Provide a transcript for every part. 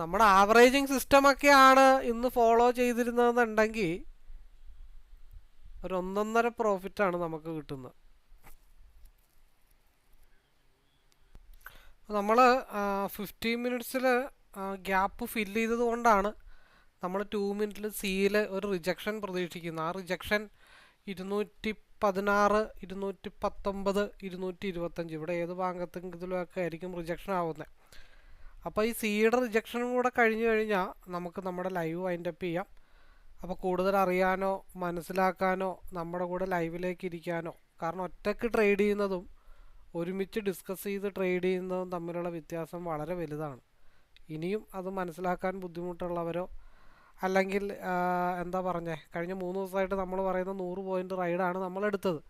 നമ്മുടെ averaging system ഒക്കെയാണ് ഇന്ന് ഫോളോ ചെയ്തിരുന്നതെന്നുണ്ടെങ്കിൽ ഒരു ഒന്നൊന്നര പ്രോഫിറ്റ് ആണ് നമുക്ക് കിട്ടുന്നത്. നമ്മൾ ഫിഫ്റ്റീൻ മിനിറ്റ്സിൽ ഗ്യാപ്പ് ഫില്ല് ചെയ്തത് കൊണ്ടാണ് നമ്മൾ ടു മിനിറ്റിൽ സിയിൽ ഒരു റിജക്ഷൻ പ്രതീക്ഷിക്കുന്നത്. ആ റിജക്ഷൻ ഇരുന്നൂറ്റി പതിനാറ് ഇരുന്നൂറ്റി പത്തൊമ്പത് ഇരുന്നൂറ്റി ഇരുപത്തഞ്ച് ഇവിടെ ഏത് ഭാഗത്തെങ്കിലും ഒക്കെ ആയിരിക്കും റിജക്ഷൻ ആവുന്നത് അപ്പോൾ ഈ സീഡ് റിജക്ഷനും കൂടെ കഴിഞ്ഞു കഴിഞ്ഞാൽ നമുക്ക് നമ്മുടെ ലൈവ് വൈൻഡപ്പ് ചെയ്യാം. അപ്പോൾ കൂടുതൽ അറിയാനോ മനസ്സിലാക്കാനോ നമ്മുടെ കൂടെ ലൈവിലേക്ക് ഇരിക്കാനോ കാരണം ഒറ്റയ്ക്ക് ട്രേഡ് ചെയ്യുന്നതും ഒരുമിച്ച് ഡിസ്കസ് ചെയ്ത് ട്രേഡ് ചെയ്യുന്നതും തമ്മിലുള്ള വ്യത്യാസം വളരെ വലുതാണ്. ഇനിയും അത് മനസ്സിലാക്കാൻ ബുദ്ധിമുട്ടുള്ളവരോ അല്ലെങ്കിൽ എന്താ പറഞ്ഞേ കഴിഞ്ഞ മൂന്ന് ദിവസമായിട്ട് നമ്മൾ പറയുന്ന നൂറ് പോയിന്റ് റൈഡാണ് നമ്മളെടുത്തത്.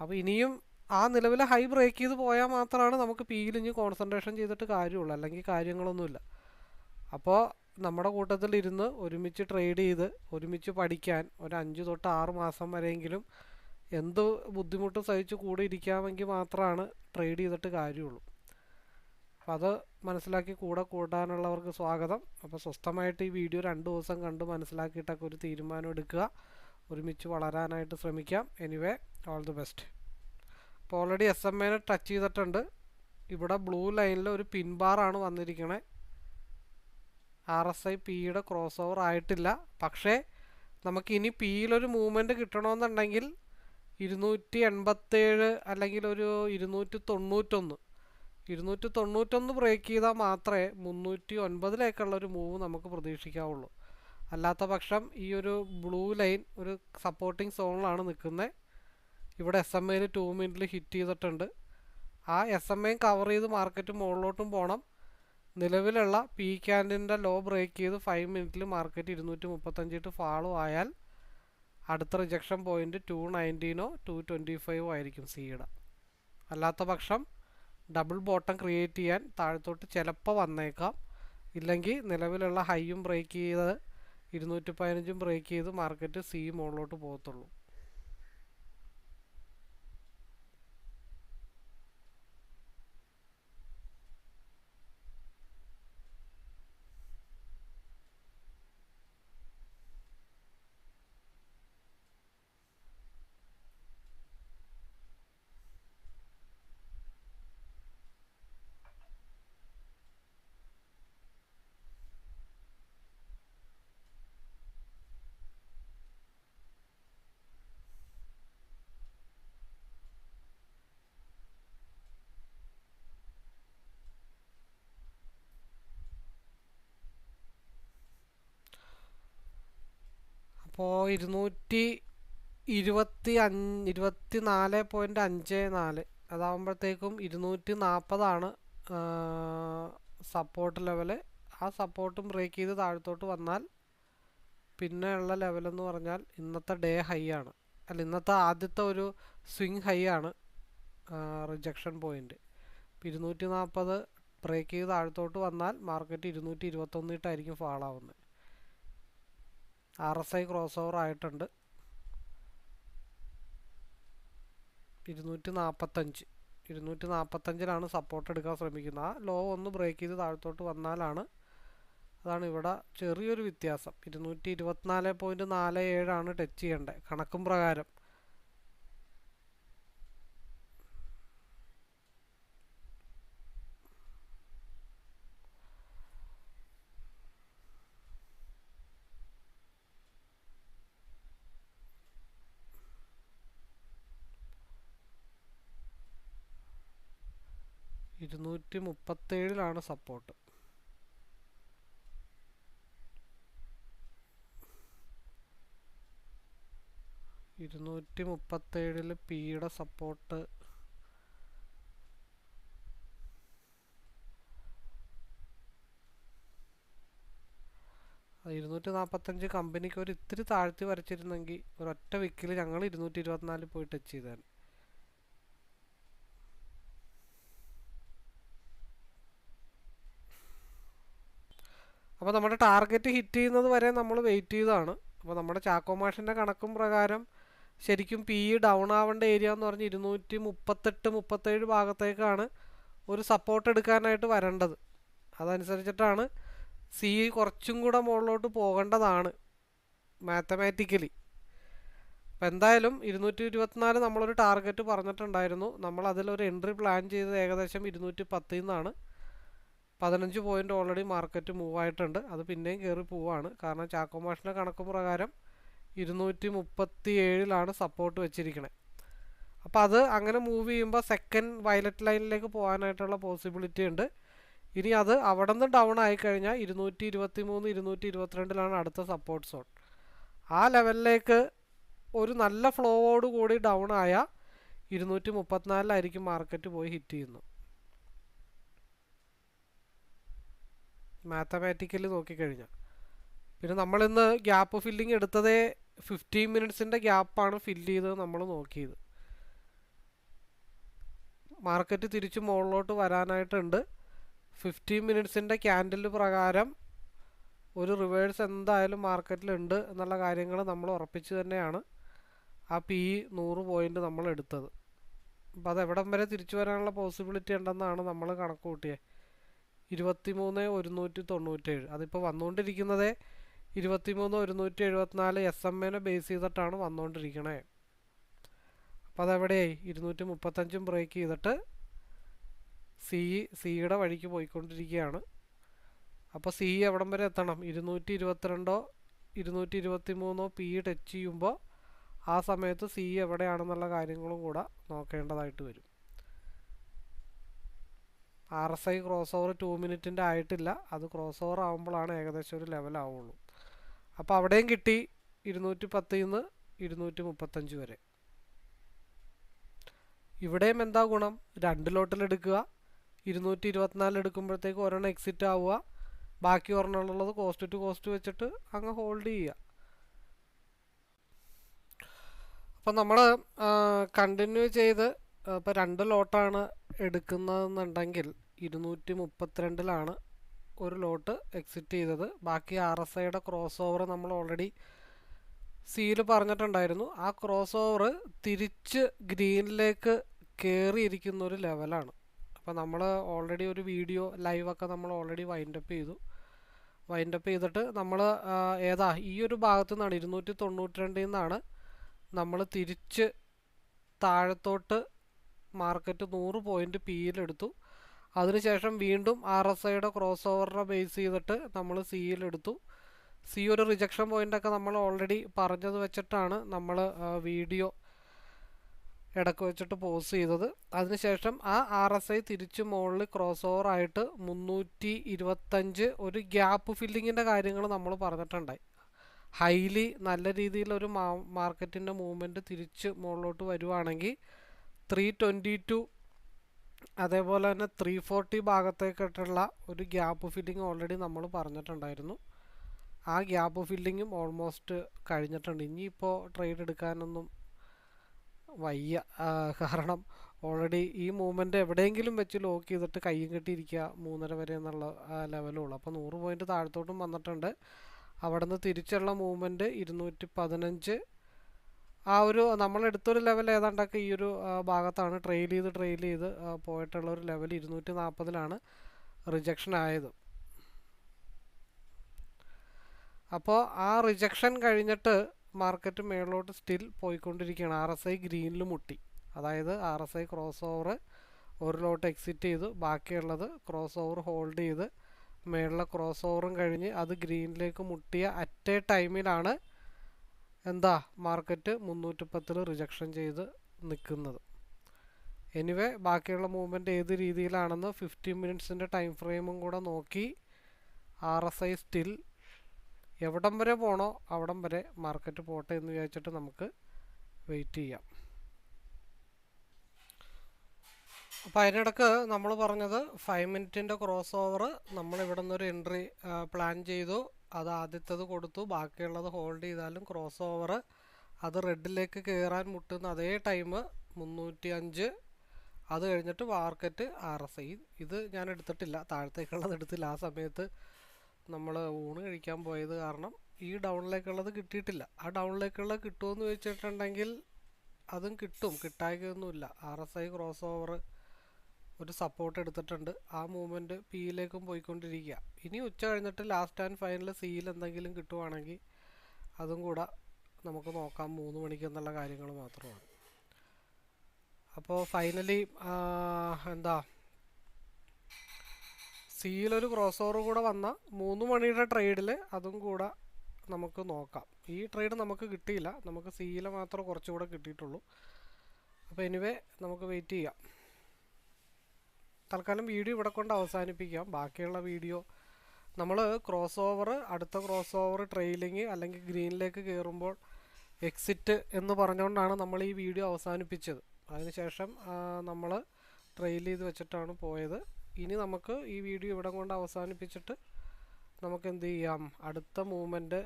അപ്പോൾ ഇനിയും ആ നിലവിലെ ഹൈ ബ്രേക്ക് ചെയ്ത് പോയാൽ മാത്രമാണ് നമുക്ക് പിയിൽ ഇനി കോൺസെൻട്രേഷൻ ചെയ്തിട്ട് കാര്യമുള്ളൂ. അല്ലെങ്കിൽ കാര്യങ്ങളൊന്നുമില്ല. അപ്പോൾ നമ്മുടെ കൂട്ടത്തിൽ ഇരുന്ന് ഒരുമിച്ച് ട്രേഡ് ചെയ്ത് ഒരുമിച്ച് പഠിക്കാൻ ഒരു അഞ്ച് തൊട്ട് ആറ് മാസം വരെയെങ്കിലും എന്ത് ബുദ്ധിമുട്ട് സഹിച്ച് കൂടെ ഇരിക്കാമെങ്കിൽ മാത്രമാണ് ട്രേഡ് ചെയ്തിട്ട് കാര്യമുള്ളൂ. അപ്പം അത് മനസ്സിലാക്കി കൂടെ കൂട്ടാനുള്ളവർക്ക് സ്വാഗതം. അപ്പോൾ സ്വസ്ഥമായിട്ട് ഈ വീഡിയോ രണ്ട് ദിവസം കണ്ട് മനസ്സിലാക്കിയിട്ടൊക്കെ ഒരു തീരുമാനം എടുക്കുക. ഒരുമിച്ച് വളരാനായിട്ട് ശ്രമിക്കാം. എനിവേ ഓൾ ദി ബെസ്റ്റ് അപ്പോൾ ഓൾറെഡി എസ് എം എനെ ടച്ച് ചെയ്തിട്ടുണ്ട്. ഇവിടെ ബ്ലൂ ലൈനിൽ ഒരു പിൻ ബാറാണ് വന്നിരിക്കണേ. ആർ എസ് ഐ പിയുടെ ക്രോസ് ഓവർ ആയിട്ടില്ല. പക്ഷേ നമുക്ക് ഇനി പിയിലൊരു മൂവ്മെന്റ് കിട്ടണമെന്നുണ്ടെങ്കിൽ ഇരുന്നൂറ്റി എൺപത്തേഴ് അല്ലെങ്കിൽ ഒരു ഇരുന്നൂറ്റി തൊണ്ണൂറ്റൊന്ന് ഇരുന്നൂറ്റി തൊണ്ണൂറ്റൊന്ന് ബ്രേക്ക് ചെയ്താൽ മാത്രമേ മുന്നൂറ്റി ഒൻപതിലേക്കുള്ള ഒരു മൂവ് നമുക്ക് പ്രതീക്ഷിക്കാവുള്ളൂ. അല്ലാത്ത പക്ഷം ഈ ഒരു ബ്ലൂ ലൈൻ ഒരു സപ്പോർട്ടിംഗ് സോണിലാണ് നിൽക്കുന്നത് ഇവിടെ എസ് എം എയിൽ ടു മിനിറ്റിൽ ഹിറ്റ് ചെയ്തിട്ടുണ്ട്. ആ എസ് എം എയും കവർ ചെയ്ത് മാർക്കറ്റ് മുകളിലോട്ടും പോകണം നിലവിലുള്ള പി ക്യാൻഡിന്റെ ലോ ബ്രേക്ക് ചെയ്ത് ഫൈവ് മിനിറ്റിൽ മാർക്കറ്റ് ഇരുന്നൂറ്റി മുപ്പത്തഞ്ചിട്ട് ഫാളോ ആയാൽ അടുത്ത റിജക്ഷൻ പോയിന്റ് ടു നയന്റീനോ ടു ട്വന്റി ഫൈവോ ആയിരിക്കും സിയുടെ അല്ലാത്ത പക്ഷം ഡബിൾ ബോട്ടം ക്രിയേറ്റ് ചെയ്യാൻ താഴത്തോട്ട് ചിലപ്പോൾ വന്നേക്കാം. ഇല്ലെങ്കിൽ നിലവിലുള്ള ഹൈയും ബ്രേക്ക് ചെയ്ത് ഇരുന്നൂറ്റി പതിനഞ്ചും ബ്രേക്ക് ചെയ്ത് മാർക്കറ്റ് സി മുകളിലോട്ട് പോകത്തുള്ളൂ. അപ്പോൾ ഇരുന്നൂറ്റി ഇരുപത്തി അഞ്ച് ഇരുപത്തി നാല് പോയിന്റ് അഞ്ച് നാല്. അതാകുമ്പോഴത്തേക്കും ഇരുന്നൂറ്റി നാൽപ്പതാണ് സപ്പോർട്ട് ലെവൽ ആ സപ്പോർട്ടും ബ്രേക്ക് ചെയ്ത് താഴത്തോട്ട് വന്നാൽ പിന്നെയുള്ള ലെവലെന്ന് പറഞ്ഞാൽ ഇന്നത്തെ ഡേ ഹൈ ആണ്. അല്ല ഇന്നത്തെ ആദ്യത്തെ ഒരു സ്വിങ് ഹൈ ആണ് റിജക്ഷൻ പോയിന്റ് ഇരുന്നൂറ്റി നാൽപ്പത് ബ്രേക്ക് ചെയ്ത് താഴത്തോട്ട് വന്നാൽ മാർക്കറ്റ് ഇരുന്നൂറ്റി ഇരുപത്തൊന്നിട്ടായിരിക്കും ഫാൾ ആവുന്നത്. R S I cross over ആയിട്ടുണ്ട്. ഇരുന്നൂറ്റി നാൽപ്പത്തഞ്ച് ഇരുന്നൂറ്റി നാൽപ്പത്തഞ്ചിലാണ് സപ്പോർട്ട് എടുക്കാൻ ശ്രമിക്കുന്നത്. ആ ലോ ഒന്ന് ബ്രേക്ക് ചെയ്ത് താഴത്തോട്ട് വന്നാലാണ് അതാണ് ഇവിടെ ചെറിയൊരു വ്യത്യാസം. ഇരുന്നൂറ്റി ഇരുപത്തിനാല് പോയിന്റ് നാല് ഏഴാണ് ടച്ച് ചെയ്യേണ്ടത്. കണക്കും പ്രകാരം. ഇരുന്നൂറ്റി മുപ്പത്തേഴിലാണ് സപ്പോർട്ട്. ഇരുന്നൂറ്റി മുപ്പത്തേഴിൽ പിയുടെ സപ്പോർട്ട്. ഇരുന്നൂറ്റി നാൽപ്പത്തഞ്ച് കമ്പനിക്ക് ഒരു ഇത്തിരി താഴ്ത്തി വരച്ചിരുന്നെങ്കിൽ ഒരൊറ്റ വിക്കിൽ ഞങ്ങൾ ഇരുന്നൂറ്റി ഇരുപത്തിനാലിൽ പോയി ടച്ച് ചെയ്തേനെ. അപ്പോൾ നമ്മുടെ ടാർഗറ്റ് ഹിറ്റ് ചെയ്യുന്നത് വരെ നമ്മൾ വെയിറ്റ് ചെയ്തതാണ്. അപ്പോൾ നമ്മുടെ ചാക്കോമാഷിന്റെ കണക്കും പ്രകാരം ശരിക്കും പി ഡൗൺ ആവേണ്ട ഏരിയ എന്ന് പറഞ്ഞ് ഇരുന്നൂറ്റി മുപ്പത്തെട്ട് മുപ്പത്തേഴ് ഭാഗത്തേക്കാണ് ഒരു സപ്പോർട്ട് എടുക്കാനായിട്ട് വരേണ്ടത്. അതനുസരിച്ചിട്ടാണ് സി കുറച്ചും കൂടെ മുകളിലോട്ട് പോകേണ്ടതാണ് മാത്തമാറ്റിക്കലി അപ്പോൾ എന്തായാലും ഇരുന്നൂറ്റി ഇരുപത്തിനാല് നമ്മളൊരു ടാർഗറ്റ് പറഞ്ഞിട്ടുണ്ടായിരുന്നു. നമ്മൾ അതിലൊരു എൻട്രി പ്ലാൻ ചെയ്തത് ഏകദേശം ഇരുന്നൂറ്റി പത്തിൽ നിന്നാണ് പതിനഞ്ച് പോയിന്റ് ഓൾറെഡി മാർക്കറ്റ് മൂവ് ആയിട്ടുണ്ട്. അത് പിന്നെയും കയറി പോവാണ്. കാരണം ചാക്കോ മാഷിന്റെ കണക്ക് പ്രകാരം ഇരുന്നൂറ്റി മുപ്പത്തി ഏഴിലാണ് സപ്പോർട്ട് വെച്ചിരിക്കുന്നത് അപ്പോൾ അത് അങ്ങനെ മൂവ് ചെയ്യുമ്പോൾ സെക്കൻഡ് വയലറ്റ് ലൈനിലേക്ക് പോകാനായിട്ടുള്ള പോസിബിലിറ്റി ഉണ്ട്. ഇനി അത് അവിടെ നിന്ന് ഡൗൺ ആയിക്കഴിഞ്ഞാൽ ഇരുന്നൂറ്റി ഇരുപത്തി മൂന്ന് ഇരുന്നൂറ്റി ഇരുപത്തിരണ്ടിലാണ് അടുത്ത സപ്പോർട്ട് സോൺ ആ ലെവലിലേക്ക് ഒരു നല്ല ഫ്ലോവോട് കൂടി ഡൗൺ ആയ ഇരുന്നൂറ്റി മുപ്പത്തിനാലിലായിരിക്കും മാർക്കറ്റ് പോയി ഹിറ്റ് ചെയ്യുന്നു മാത്തമാറ്റിക്കലി നോക്കിക്കഴിഞ്ഞാൽ പിന്നെ നമ്മളിന്ന് ഗ്യാപ്പ് ഫില്ലിംഗ് എടുത്തതേ ഫിഫ്റ്റീൻ മിനിറ്റ്സിന്റെ ഗ്യാപ്പാണ് ഫില്ല് ചെയ്തത് നമ്മൾ നോക്കിയത്. മാർക്കറ്റ് തിരിച്ച് മുകളിലോട്ട് വരാനായിട്ടുണ്ട്. ഫിഫ്റ്റീൻ മിനിറ്റ്സിന്റെ ക്യാൻഡിൽ പ്രകാരം ഒരു റിവേഴ്സ് എന്തായാലും മാർക്കറ്റിലുണ്ട് എന്നുള്ള കാര്യങ്ങൾ നമ്മൾ ഉറപ്പിച്ച് തന്നെയാണ് ആ പി നൂറ് പോയിന്റ് നമ്മൾ എടുത്തത് അപ്പോൾ അതെവിടം വരെ തിരിച്ചു വരാനുള്ള പോസിബിലിറ്റി ഉണ്ടെന്നാണ് നമ്മൾ കണക്ക് കൂട്ടിയത് ഇരുപത്തി മൂന്ന് ഒരുന്നൂറ്റി തൊണ്ണൂറ്റേഴ്. അതിപ്പോൾ വന്നുകൊണ്ടിരിക്കുന്നത് ഇരുപത്തി മൂന്ന് ഒരുന്നൂറ്റി എഴുപത്തിനാല് എസ് എം എനെ ബേസ് ചെയ്തിട്ടാണ് വന്നുകൊണ്ടിരിക്കണേ അപ്പോൾ അതെവിടെയായി? ഇരുന്നൂറ്റി മുപ്പത്തഞ്ചും ബ്രേക്ക് ചെയ്തിട്ട് സി സിയുടെ വഴിക്ക് പോയിക്കൊണ്ടിരിക്കുകയാണ്. അപ്പോൾ സി എവിടം വരെ എത്തണം? ഇരുന്നൂറ്റി ഇരുപത്തിരണ്ടോ ഇരുന്നൂറ്റി ഇരുപത്തി മൂന്നോ പി ടച്ച് ചെയ്യുമ്പോൾ ആ സമയത്ത് സി എവിടെയാണെന്നുള്ള കാര്യങ്ങളും കൂടെ നോക്കേണ്ടതായിട്ട് വരും. R S I cross over two മിനിറ്റിന്റെ ആയിട്ടില്ല. അത് ക്രോസ് ഓവർ ആകുമ്പോഴാണ് ഏകദേശം ഒരു ലെവൽ ആവുള്ളൂ. അപ്പോൾ അവിടെയും കിട്ടി ഇരുന്നൂറ്റി പത്തിൽ നിന്ന് ഇരുന്നൂറ്റി മുപ്പത്തഞ്ച് വരെ. ഇവിടെയും എന്താ ഗുണം? രണ്ട് ലോട്ടിൽ എടുക്കുക. ഇരുന്നൂറ്റി ഇരുപത്തിനാല് എടുക്കുമ്പോഴത്തേക്ക് ഒരെണ്ണം എക്സിറ്റ് ആവുക. ബാക്കി ഒരെണ്ണമുള്ളത് കോസ്റ്റ് ടു കോസ്റ്റ് വെച്ചിട്ട് അങ്ങ് ഹോൾഡ് ചെയ്യുക. അപ്പം നമ്മൾ കണ്ടിന്യൂ ചെയ്ത് ഇപ്പോൾ രണ്ട് ലോട്ടാണ് എടുക്കുന്നതെന്നുണ്ടെങ്കിൽ ഇരുന്നൂറ്റി മുപ്പത്തിരണ്ടിലാണ് ഒരു ലോട്ട് എക്സിറ്റ് ചെയ്തത്. ബാക്കി ആർ എസ് ഐയുടെ ക്രോസ് ഓവർ നമ്മൾ ഓൾറെഡി സീൽ പറഞ്ഞിട്ടുണ്ടായിരുന്നു. ആ ക്രോസ് ഓവർ തിരിച്ച് ഗ്രീനിലേക്ക് കയറിയിരിക്കുന്ന ഒരു ലെവലാണ് അപ്പോൾ നമ്മൾ ഓൾറെഡി ഒരു വീഡിയോ ലൈവൊക്കെ നമ്മൾ ഓൾറെഡി വൈൻഡപ്പ് ചെയ്തു. വൈൻഡപ്പ് ചെയ്തിട്ട് നമ്മൾ ഏതാ ഈ ഒരു ഭാഗത്തു നിന്നാണ് ഇരുന്നൂറ്റി തൊണ്ണൂറ്റി രണ്ടിൽ നിന്നാണ് നമ്മൾ തിരിച്ച് താഴത്തോട്ട് മാർക്കറ്റ് നൂറ് പോയിന്റ് പിയിലെടുത്തു അതിനുശേഷം വീണ്ടും ആർ എസ് ഐയുടെ ക്രോസ് ഓവറിനെ ബേസ് ചെയ്തിട്ട് നമ്മൾ സിയിലെടുത്തു സി ഒരു റിജക്ഷൻ പോയിന്റൊക്കെ നമ്മൾ ഓൾറെഡി പറഞ്ഞത് വെച്ചിട്ടാണ് നമ്മൾ വീഡിയോ ഇടയ്ക്ക് വെച്ചിട്ട് പോസ് ചെയ്തത്. അതിനുശേഷം ആ ആർ എസ് ഐ തിരിച്ച് മുകളിൽ ക്രോസ് ഓവർ ആയിട്ട് മുന്നൂറ്റി ഇരുപത്തഞ്ച് ഒരു ഗ്യാപ്പ് ഫില്ലിങ്ങിന്റെ കാര്യങ്ങൾ നമ്മൾ പറഞ്ഞിട്ടുണ്ടായി. ഹൈലി നല്ല രീതിയിലൊരു മാ മാർക്കറ്റിന്റെ മൂവ്മെന്റ് തിരിച്ച് മുകളിലോട്ട് വരുവാണെങ്കിൽ ത്രീ ട്വന്റി ടു അതേപോലെ തന്നെ ത്രീ ഫോർട്ടി ഭാഗത്തേക്കിട്ടുള്ള ഒരു ഗ്യാപ്പ് ഫില്ലിംഗ് ഓൾറെഡി നമ്മൾ പറഞ്ഞിട്ടുണ്ടായിരുന്നു. ആ ഗ്യാപ്പ് ഫില്ലിങ്ങും ഓൾമോസ്റ്റ് കഴിഞ്ഞിട്ടുണ്ട്. ഇനിയിപ്പോൾ ട്രേഡ് എടുക്കാനൊന്നും വയ്യ. കാരണം ഓൾറെഡി ഈ മൂവ്മെന്റ് എവിടെയെങ്കിലും വെച്ച് ലോക്ക് ചെയ്തിട്ട് കയ്യും കെട്ടിയിരിക്കുക മൂന്നര വരെ എന്നുള്ള ലെവലുള്ളൂ അപ്പോൾ നൂറ് പോയിന്റ് താഴത്തോട്ടും വന്നിട്ടുണ്ട്. അവിടെ നിന്ന് തിരിച്ചുള്ള മൂവ്മെന്റ് ഇരുന്നൂറ്റി പതിനഞ്ച്. ആ ഒരു നമ്മൾ നമ്മളെടുത്തൊരു ലെവൽ ഏതാണ്ടൊക്കെ ഈ ഒരു ഭാഗത്താണ് ട്രെയിൽ ചെയ്ത് ട്രെയിൽ ചെയ്ത് പോയിട്ടുള്ള ഒരു ലെവൽ ഇരുന്നൂറ്റി നാൽപ്പതിലാണ് റിജക്ഷൻ ആയത്. അപ്പോൾ ആ റിജക്ഷൻ കഴിഞ്ഞിട്ട് മാർക്കറ്റ് മേളിലോട്ട് സ്റ്റിൽ പോയിക്കൊണ്ടിരിക്കുകയാണ്. ആർ എസ് ഐ ഗ്രീനിൽ മുട്ടി. അതായത് R S I cross over ഒരു ലോട്ട് എക്സിറ്റ് ചെയ്തു ബാക്കിയുള്ളത് ക്രോസ് ഓവർ ഹോൾഡ് ചെയ്ത് മേളിലെ ക്രോസ് ഓവറും കഴിഞ്ഞ് അത് ഗ്രീനിലേക്ക് മുട്ടിയ അറ്റ് എ ടൈമിലാണ് എന്താ മാർക്കറ്റ് മുന്നൂറ്റി പത്തിൽ റിജക്ഷൻ ചെയ്ത് നിൽക്കുന്നത് എനിവേ ബാക്കിയുള്ള മൂവ്മെന്റ് ഏത് രീതിയിലാണെന്ന് ഫിഫ്റ്റി മിനിറ്റ്സിന്റെ ടൈം ഫ്രെയിമും കൂടെ നോക്കി ആർ എസ് ഐ സ്റ്റിൽ എവിടം വരെ പോണോ അവിടം വരെ മാർക്കറ്റ് പോട്ടെ എന്ന് വിചാരിച്ചിട്ട് നമുക്ക് വെയിറ്റ് ചെയ്യാം. അപ്പോൾ അതിനിടക്ക് നമ്മൾ പറഞ്ഞത് ഫൈവ് മിനിറ്റിന്റെ ക്രോസ് ഓവർ നമ്മൾ ഇവിടെ നിന്നൊരു എൻട്രി പ്ലാൻ ചെയ്തു. അത് ആദ്യത്തത് കൊടുത്തു. ബാക്കിയുള്ളത് ഹോൾഡ് ചെയ്താലും ക്രോസ് ഓവർ അത് റെഡിലേക്ക് കയറാൻ മുട്ടുന്ന അതേ ടൈം മുന്നൂറ്റി അഞ്ച് അത് കഴിഞ്ഞിട്ട് മാർക്കറ്റ് ആർ എസ് ഐ ഇത് ഞാൻ എടുത്തിട്ടില്ല. താഴത്തേക്കുള്ളത് എടുത്തില്ല. ആ സമയത്ത് നമ്മൾ ഊണ് കഴിക്കാൻ പോയത് കാരണം ഈ ഡൗണിലേക്കുള്ളത് കിട്ടിയിട്ടില്ല. ആ ഡൗണിലേക്കുള്ളത് കിട്ടുമെന്ന് വെച്ചിട്ടുണ്ടെങ്കിൽ അതും കിട്ടും. കിട്ടായ്കൊന്നുമില്ല R S I cross over ഒരു സപ്പോർട്ട് എടുത്തിട്ടുണ്ട്. ആ മൂവ്മെന്റ് പിയിലേക്കും പോയിക്കൊണ്ടിരിക്കുക ഇനി ഉച്ച കഴിഞ്ഞിട്ട് ലാസ്റ്റ് ആൻഡ് ഫൈനൽ സിയിൽ എന്തെങ്കിലും കിട്ടുവാണെങ്കിൽ അതും കൂടെ നമുക്ക് നോക്കാം. മൂന്ന് മണിക്ക് എന്നുള്ള കാര്യങ്ങൾ മാത്രമാണ്. അപ്പോൾ ഫൈനലി എന്താ? സിയിലൊരു ക്രോസ് ഓവർ കൂടെ വന്ന മൂന്ന് മണിയുടെ ട്രേഡിൽ അതും കൂടെ നമുക്ക് നോക്കാം. ഈ ട്രേഡ് നമുക്ക് കിട്ടിയില്ല. നമുക്ക് സിയിലെ മാത്രം കുറച്ചുകൂടെ കിട്ടിയിട്ടുള്ളൂ. അപ്പോൾ എനിവേ നമുക്ക് വെയിറ്റ് ചെയ്യാം. തൽക്കാലം വീഡിയോ ഇവിടെ കൊണ്ട് അവസാനിപ്പിക്കാം. ബാക്കിയുള്ള വീഡിയോ നമ്മൾ ക്രോസ് ഓവർ അടുത്ത ക്രോസ് ഓവർ ട്രെയിലിങ് അല്ലെങ്കിൽ ഗ്രീനിലേക്ക് കയറുമ്പോൾ എക്സിറ്റ് എന്ന് പറഞ്ഞുകൊണ്ടാണ് നമ്മൾ ഈ വീഡിയോ അവസാനിപ്പിച്ചത്. അതിനുശേഷം നമ്മൾ ട്രെയിൽ ചെയ്ത് വെച്ചിട്ടാണ് പോയത്. ഇനി നമുക്ക് ഈ വീഡിയോ ഇവിടെ കൊണ്ട് അവസാനിപ്പിച്ചിട്ട് നമുക്ക് എന്ത് ചെയ്യാം? അടുത്ത മൂവ്മെന്റ്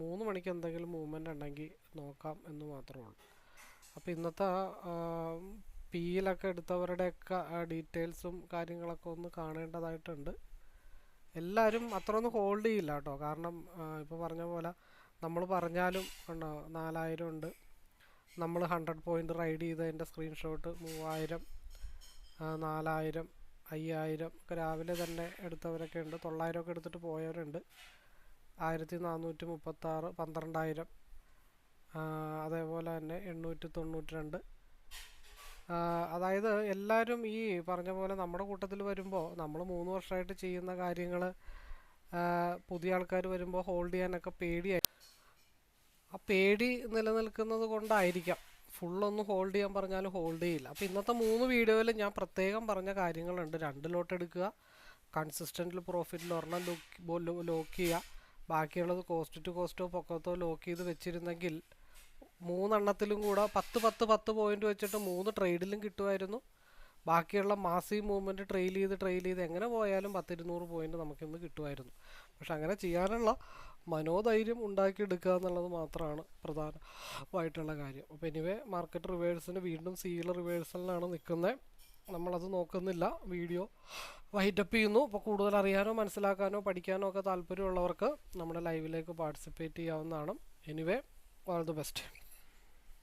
മൂന്ന് മണിക്ക് എന്തെങ്കിലും മൂവ്മെന്റ് ഉണ്ടെങ്കിൽ നോക്കാം എന്ന് മാത്രമേ ഉള്ളൂ. അപ്പോൾ ഇന്നത്തെ പിയിലൊക്കെ എടുത്തവരുടെയൊക്കെ ഡീറ്റെയിൽസും കാര്യങ്ങളൊക്കെ ഒന്ന് കാണേണ്ടതായിട്ടുണ്ട്. എല്ലാവരും അത്ര ഒന്നും ഹോൾഡ് ചെയ്യില്ല കേട്ടോ. കാരണം ഇപ്പോൾ പറഞ്ഞ പോലെ നമ്മൾ പറഞ്ഞാലും ഉണ്ടോ നാലായിരം ഉണ്ട്. നമ്മൾ ഹൺഡ്രഡ് പോയിന്റ് റൈഡ് ചെയ്തതിന്റെ സ്ക്രീൻഷോട്ട് മൂവായിരം നാലായിരം അയ്യായിരം ഒക്കെ രാവിലെ തന്നെ എടുത്തവരൊക്കെ ഉണ്ട്. തൊള്ളായിരം ഒക്കെ എടുത്തിട്ട് പോയവരുണ്ട്. ആയിരത്തി നാനൂറ്റി മുപ്പത്താറ് പന്ത്രണ്ടായിരം അതേപോലെ തന്നെ എണ്ണൂറ്റി തൊണ്ണൂറ്റി രണ്ട് അതായത് എല്ലാവരും ഈ പറഞ്ഞ പോലെ നമ്മുടെ കൂട്ടത്തിൽ വരുമ്പോൾ നമ്മൾ മൂന്ന് വർഷമായിട്ട് ചെയ്യുന്ന കാര്യങ്ങൾ പുതിയ ആൾക്കാർ വരുമ്പോൾ ഹോൾഡ് ചെയ്യാനൊക്കെ പേടിയായി. ആ പേടി നിലനിൽക്കുന്നത് കൊണ്ടായിരിക്കാം. ഫുള്ളൊന്നും ഹോൾഡ് ചെയ്യാൻ പറഞ്ഞാലും ഹോൾഡ് ചെയ്യില്ല. അപ്പോൾ ഇന്നത്തെ മൂന്ന് വീഡിയോയിൽ ഞാൻ പ്രത്യേകം പറഞ്ഞ കാര്യങ്ങളുണ്ട്. രണ്ട് ലോട്ട് എടുക്കുക കൺസിസ്റ്റന്റ് പ്രോഫിറ്റിൽ ഒരെണ്ണം ലോക്ക് ലോക്ക് ചെയ്യുക. ബാക്കിയുള്ളത് കോസ്റ്റ് ടു കോസ്റ്റോ പൊക്കത്തോ ലോക്ക് ചെയ്ത് വെച്ചിരുന്നെങ്കിൽ മൂന്നെണ്ണത്തിലും കൂടെ പത്ത് പത്ത് പത്ത് പോയിന്റ് വെച്ചിട്ട് മൂന്ന് ട്രേഡിലും കിട്ടുമായിരുന്നു. ബാക്കിയുള്ള മാസീവ് മൂവ്മെന്റ് ട്രെയിൽ ചെയ്ത് ട്രെയിൽ ചെയ്ത് എങ്ങനെ പോയാലും പത്തിരുന്നൂറ് പോയിന്റ് നമുക്കിന്ന് കിട്ടുമായിരുന്നു. പക്ഷെ അങ്ങനെ ചെയ്യാനുള്ള മനോധൈര്യം ഉണ്ടാക്കിയെടുക്കുക എന്നുള്ളത് മാത്രമാണ് പ്രധാനമായിട്ടുള്ള കാര്യം. അപ്പോൾ എനിവേ മാർക്കറ്റ് റിവേഴ്സിന് വീണ്ടും സീൽ റിവേഴ്സലിനാണ് നിൽക്കുന്നത്. നമ്മളത് നോക്കുന്നില്ല. വീഡിയോ വൈറ്റപ്പ് ചെയ്യുന്നു. അപ്പോൾ കൂടുതൽ അറിയാനോ മനസ്സിലാക്കാനോ പഠിക്കാനോ ഒക്കെ താല്പര്യമുള്ളവർക്ക് നമ്മുടെ ലൈവിലേക്ക് പാർട്ടിസിപ്പേറ്റ് ചെയ്യാവുന്നതാണ്. Anyway all the best